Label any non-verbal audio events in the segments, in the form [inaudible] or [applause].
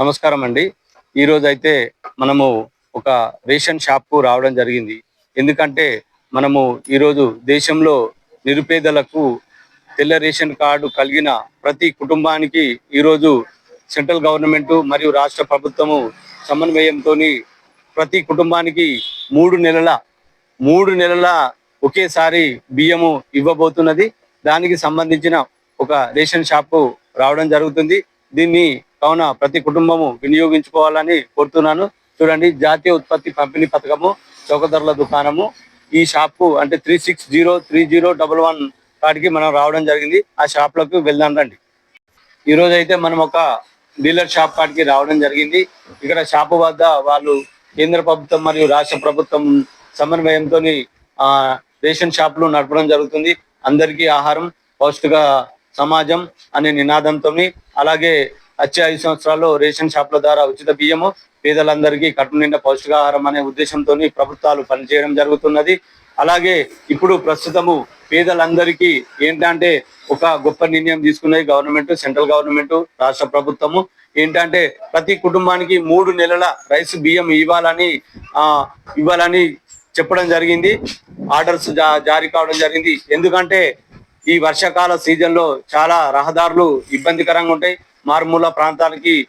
నమస్కారం అండి. ఈరోజు అయితే మనము ఒక రేషన్ షాప్కు రావడం జరిగింది. ఎందుకంటే మనము ఈరోజు దేశంలో నిరుపేదలకు తెల్ల రేషన్ కార్డు కలిగిన ప్రతి కుటుంబానికి ఈరోజు సెంట్రల్ గవర్నమెంట్ మరియు రాష్ట్ర ప్రభుత్వము సమన్వయంతో ప్రతి కుటుంబానికి మూడు నెలల మూడు నెలల ఒకేసారి బియ్యము ఇవ్వబోతున్నది. దానికి సంబంధించిన ఒక రేషన్ షాపు రావడం జరుగుతుంది. దీన్ని కావున ప్రతి కుటుంబము వినియోగించుకోవాలని కోరుతున్నాను. చూడండి జాతీయ ఉత్పత్తి పంపిణీ పథకము చౌక ధరల దుకాణము. ఈ షాపు అంటే three six zero three zero double one కాడికి మనం రావడం జరిగింది. ఆ షాప్లకు వెళ్దాం రండి. ఈ రోజు అయితే మనం ఒక డీలర్ షాప్ కాడికి రావడం జరిగింది. ఇక్కడ షాపు వద్ద వాళ్ళు కేంద్ర ప్రభుత్వం మరియు రాష్ట్ర ప్రభుత్వం సమన్వయంతో ఆ రేషన్ షాపులు నడపడం జరుగుతుంది. అందరికీ ఆహారం పౌష్టిక సమాజం అనే నినాదంతో అలాగే వచ్చే ఐదు సంవత్సరాల్లో రేషన్ షాపుల ద్వారా ఉచిత బియ్యము పేదలందరికీ కడుపు నిండా పౌష్టికాహారం అనే ఉద్దేశంతో ప్రభుత్వాలు పనిచేయడం జరుగుతున్నది. అలాగే ఇప్పుడు ప్రస్తుతము పేదలందరికీ ఏంటంటే ఒక గొప్ప నిర్ణయం తీసుకున్నది గవర్నమెంట్ సెంట్రల్ గవర్నమెంట్ రాష్ట్ర ప్రభుత్వము. ఏంటంటే ప్రతి కుటుంబానికి మూడు నెలల రైస్ బియ్యం ఇవ్వాలని ఆ ఇవ్వాలని చెప్పడం జరిగింది. ఆర్డర్స్ జా- జారీ కావడం జరిగింది. ఎందుకంటే ఈ వర్షాకాల సీజన్లో చాలా రహదారులు ఇబ్బందికరంగా ఉంటాయి. మారుమూల ప్రాంతాలకి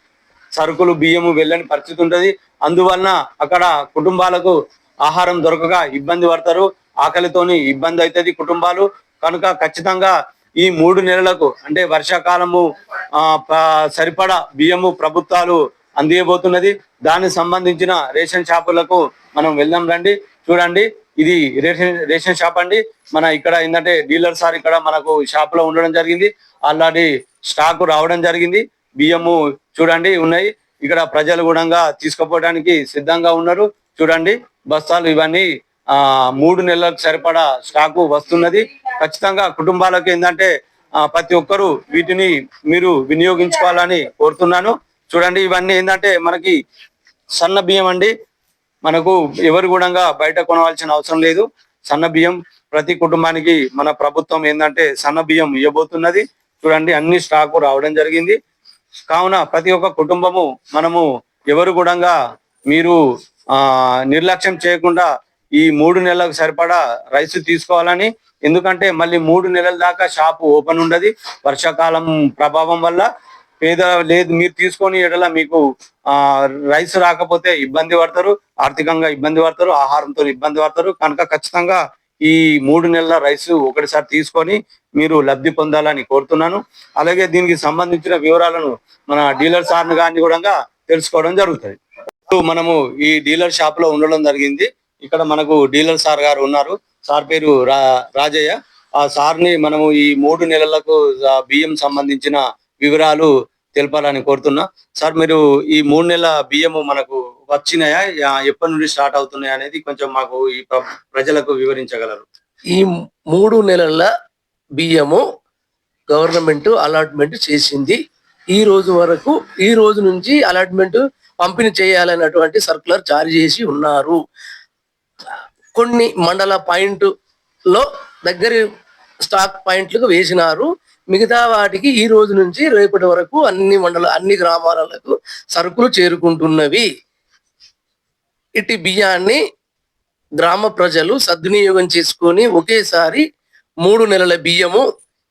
సరుకులు బియ్యము వెళ్ళని పరిస్థితి ఉంటుంది. అందువలన అక్కడ కుటుంబాలకు ఆహారం దొరకక ఇబ్బంది పడతారు. ఆకలితోని ఇబ్బంది అవుతుంది కుటుంబాలు. కనుక ఖచ్చితంగా ఈ మూడు నెలలకు అంటే వర్షాకాలము ఆ ప- సరిపడా బియ్యము ప్రభుత్వాలు అందియబోతున్నది. దానికి సంబంధించిన రేషన్ షాపులకు మనం వెళ్దాం రండి. చూడండి ఇది రేషన్ రేషన్ షాప్ అండి. మన ఇక్కడ ఏంటంటే డీలర్ సార్ ఇక్కడ మనకు షాప్లో ఉండడం జరిగింది. ఆల్రెడీ స్టాక్ రావడం జరిగింది. బియ్యము చూడండి ఉన్నాయి. ఇక్కడ ప్రజలు కూడా తీసుకుపోవడానికి సిద్ధంగా ఉన్నారు. చూడండి బస్తాలు ఇవన్నీ ఆ మూడు నెలలకు సరిపడా స్టాకు వస్తున్నది. ఖచ్చితంగా కుటుంబాలకు ఏంటంటే ప్రతి ఒక్కరూ వీటిని మీరు వినియోగించుకోవాలని కోరుతున్నాను. చూడండి ఇవన్నీ ఏంటంటే మనకి సన్న బియ్యం అండి. మనకు ఎవరు కూడా బయట కొనవలసిన అవసరం లేదు. సన్న బియ్యం ప్రతి కుటుంబానికి మన ప్రభుత్వం ఏంటంటే సన్న బియ్యం ఇవ్వబోతున్నది. చూడండి అన్ని స్టాకు రావడం జరిగింది. కావున ప్రతి ఒక్క కుటుంబము మనము ఎవరు కూడా మీరు ఆ నిర్లక్ష్యం చేయకుండా ఈ మూడు నెలలకు సరిపడా రైస్ తీసుకోవాలని ఎందుకంటే మళ్ళీ మూడు నెలల దాకా షాపు ఓపెన్ ఉండదు. వర్షాకాలం ప్రభావం వల్ల పేద లేదు మీరు తీసుకొని ఎడల మీకు ఆ రైస్ రాకపోతే ఇబ్బంది పడతారు ఆర్థికంగా ఇబ్బంది పడతారు ఆహారంతో ఇబ్బంది పడతారు. కనుక ఖచ్చితంగా ఈ మూడు నెలల రైస్ ఒకటిసారి తీసుకొని మీరు లబ్ధి పొందాలని కోరుతున్నాను. అలాగే దీనికి సంబంధించిన వివరాలను మన డీలర్ సార్ని కానీ కూడా తెలుసుకోవడం జరుగుతుంది. ఇప్పుడు మనము ఈ డీలర్ షాప్లో ఉండడం జరిగింది. ఇక్కడ మనకు డీలర్ సార్ గారు ఉన్నారు. సార్ పేరు రా రాజయ్య. ఆ సార్ని మనము ఈ మూడు నెలలకు బియ్యం సంబంధించిన వివరాలు తెలపాలని కోరుతున్నా. సార్ మీరు ఈ మూడు నెలల బియ్యము మనకు వచ్చినాయా? ఎప్పటి నుండి స్టార్ట్ అవుతున్నాయా అనేది కొంచెం మాకు ఈ ప్రజలకు వివరించగలరు. ఈ మూడు నెలల బియ్యము గవర్నమెంట్ అలాట్మెంట్ చేసింది. ఈ రోజు వరకు ఈ రోజు నుంచి అలాట్మెంట్ పంపిణీ చేయాలన్నటువంటి సర్కులర్ జారీ చేసి ఉన్నారు. కొన్ని మండల పాయింట్లో దగ్గర స్టాక్ పాయింట్లకు వేసినారు. మిగతా వాటికి ఈ రోజు నుంచి రేపటి వరకు అన్ని మండల అన్ని గ్రామాలకు సరుకులు చేరుకుంటున్నవి. ఇటు బియ్యాన్ని గ్రామ ప్రజలు సద్వినియోగం చేసుకొని ఒకేసారి మూడు నెలల బియ్యము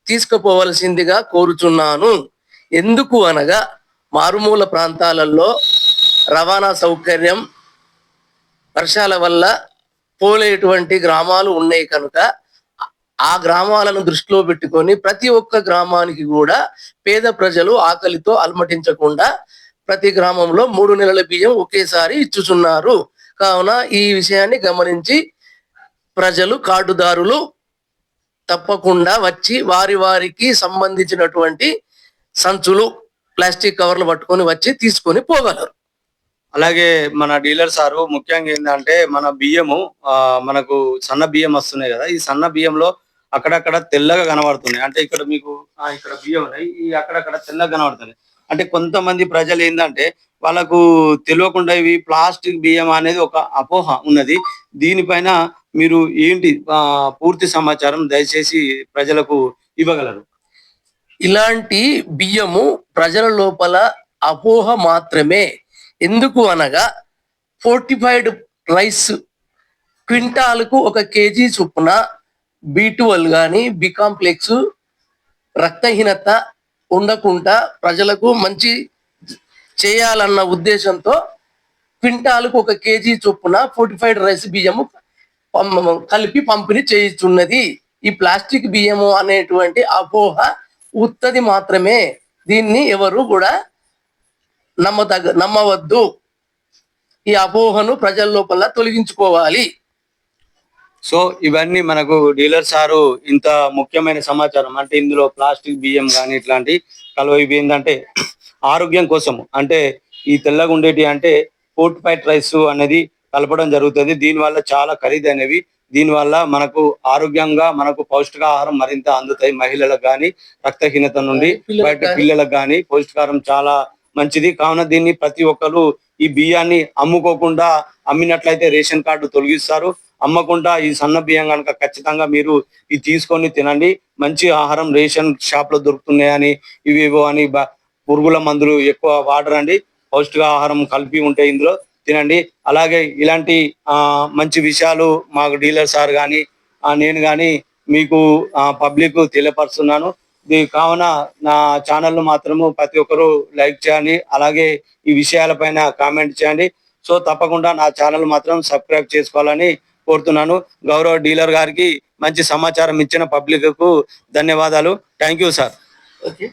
తీసుకుపోవలసిందిగా కోరుచున్నాను. ఎందుకు అనగా మారుమూల ప్రాంతాలలో రవాణా సౌకర్యం వర్షాల వల్ల పోలేటువంటి గ్రామాలు ఉన్నాయి కనుక ఆ గ్రామాలను దృష్టిలో పెట్టుకొని ప్రతి ఒక్క గ్రామానికి కూడా పేద ప్రజలు ఆకలితో అలమటించకుండా ప్రతి గ్రామంలో మూడు నెలల బియ్యం ఒకేసారి ఇచ్చుచున్నారు. కావున ఈ విషయాన్ని గమనించి ప్రజలు కార్డుదారులు తప్పకుండా వచ్చి వారి వారికి సంబంధించినటువంటి సంచులు ప్లాస్టిక్ కవర్లు పట్టుకొని వచ్చి తీసుకొని పోగలరు. అలాగే మన డీలర్ సారు ముఖ్యంగా ఏంటంటే మన బియ్యము ఆ మనకు సన్న బియ్యం వస్తున్నాయి కదా ఈ సన్న బియ్యంలో అక్కడక్కడ తెల్లగా కనబడుతున్నాయి. అంటే ఇక్కడ మీకు ఆ, ఇక్కడ బియ్యం ఉన్నాయి. ఈ అక్కడక్కడ తెల్లగా కనబడుతున్నాయి. అంటే కొంతమంది ప్రజలు ఏంటంటే వాళ్ళకు తెలియకుండా ఇవి ప్లాస్టిక్ బియ్యం అనేది ఒక అపోహ ఉన్నది. దీనిపైన మీరు ఏంటి పూర్తి సమాచారం దయచేసి ప్రజలకు ఇవ్వగలరు? ఇలాంటి బియ్యము ప్రజల లోపల అపోహ మాత్రమే. ఎందుకు అనగా ఫోర్టిఫైడ్ రైస్ క్వింటాల్కు ఒక కేజీ చొప్పున బి ట్వెల్వ్ కానీ బి కాంప్లెక్స్ రక్తహీనత ఉండకుండా ప్రజలకు మంచి చేయాలన్న ఉద్దేశంతో క్వింటాలకు ఒక కేజీ చొప్పున ఫోర్టిఫైడ్ రైస్ బియ్యము పం- కలిపి పంపిణీ చేయిస్తున్నది ఈ ప్లాస్టిక్ బియ్యము అనేటువంటి అపోహ ఉత్తది మాత్రమే. దీన్ని ఎవరు కూడా నమ్మదగ నమ్మవద్దు. ఈ అపోహను ప్రజల లోపల తొలగించుకోవాలి. సో ఇవన్నీ మనకు డీలర్ సారు ఇంత ముఖ్యమైన సమాచారం. అంటే ఇందులో ప్లాస్టిక్ బియ్యం కానీ ఇట్లాంటి కలువ ఇవి ఏంటంటే [clears throat] ఆరోగ్యం కోసం. అంటే ఈ తెల్లగా ఉండేటి అంటే ఫైట్ రైస్ అనేది కలపడం జరుగుతుంది. దీనివల్ల చాలా ఖరీదైనవి దీనివల్ల మనకు ఆరోగ్యంగా మనకు పౌష్టికాహారం మరింత అందుతాయి మహిళలకు కానీ రక్తహీనత నుండి బయట పిల్లలకు కానీ పౌష్టికాహారం చాలా మంచిది. కావున దీన్ని ప్రతి ఒక్కరు ఈ బియ్యాన్ని అమ్ముకోకుండా అమ్మినట్లయితే రేషన్ కార్డు తొలగిస్తారు. అమ్మకుండా ఈ సన్న బియ్యం కనుక ఖచ్చితంగా మీరు ఇది తీసుకొని తినండి. మంచి ఆహారం రేషన్ షాప్లో దొరుకుతున్నాయని ఇవేవో అని పురుగుల మందులు ఎక్కువ వాడరండి. పౌష్టిక ఆహారం కలిపి ఉంటాయి ఇందులో తినండి. అలాగే ఇలాంటి మంచి విషయాలు మాకు డీలర్ సార్ కానీ నేను కానీ మీకు పబ్లిక్ తెలియపరుస్తున్నాను. ఇది కావున నా ఛానల్ మాత్రము ప్రతి ఒక్కరు లైక్ చేయండి. అలాగే ఈ విషయాలపైన కామెంట్ చేయండి. సో తప్పకుండా నా ఛానల్ మాత్రం సబ్స్క్రైబ్ చేసుకోవాలని కోరుతున్నాను. గౌరవ డీలర్ గారికి మంచి సమాచారం ఇచ్చిన పబ్లిక్కు ధన్యవాదాలు. Thank you sir. ఓకే.